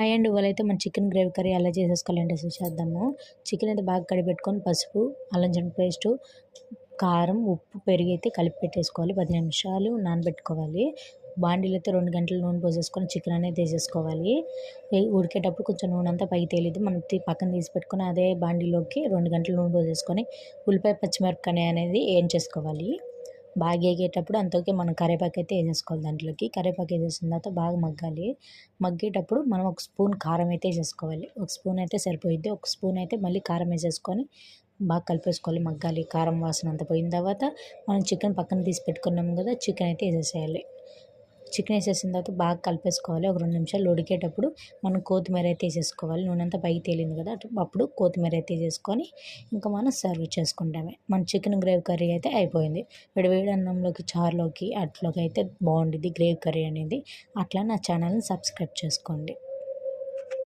Hi and. ఇవాళైతే మన chicken gravy curry ఎలా చేసేసుకోవాలంటే చేద్దాము. చికెన్ అయితే బాగా కడిపెట్టుకొని పసుపు అల్లం చెండు పేస్టు కారం ఉప్పు పెరుగు అయితే కలిపి పెట్టేసుకోవాలి. పది నిమిషాలు నానబెట్టుకోవాలి. బాండీలు అయితే రెండు గంటలు నూనె పోసేసుకొని చికెన్ అనేది వేసేసుకోవాలి ఉడికేటప్పుడు కొంచెం నూనె అంతా పైకి తేలిదు మనం పక్కన తీసి పెట్టుకొని అదే బాండీలోకి రెండు గంటలు నూనె పోసేసుకొని ఉల్లిపాయ పచ్చిమిరపకాయ అనేది ఏం చేసుకోవాలి? బాగా వేగేటప్పుడు అంతకే మనం కరివేపాకు అయితే వేసేసుకోవాలి దాంట్లోకి. కరివేపాకు వేసేసిన తర్వాత బాగా మగ్గాలి. మగ్గేటప్పుడు మనం ఒక స్పూన్ కారం అయితే వేసేసుకోవాలి ఒక స్పూన్ అయితే సరిపోయిద్ది. ఒక స్పూన్ అయితే మళ్ళీ కారం వేసేసుకొని బాగా కలిపేసుకోవాలి మగ్గాలి. కారం వాసన అంతా పోయిన తర్వాత మనం చికెన్ పక్కన తీసి పెట్టుకున్నాం కదా చికెన్ అయితే వేసేసేయాలి చికెన్ వేసేసిన తర్వాత బాగా కలిపేసుకోవాలి. ఒక రెండు నిమిషాలు ఉడికేటప్పుడు మనం కొత్తిమీర అయితే వేసేసుకోవాలి. నూనె అంతా పైకి తేలింది కదా అప్పుడు కొత్తిమీర అయితే వేసేసుకొని ఇంకా మనం సర్వ్ చేసుకుంటామే. మన చికెన్ గ్రేవీ కర్రీ అయితే అయిపోయింది. వేడివేడి వేడి అన్నంలోకి చారులోకి అట్లోకి అయితే బాగుండిద్ది గ్రేవీ కర్రీ అనేది. అట్లా నా ఛానల్ని సబ్స్క్రైబ్ చేసుకోండి.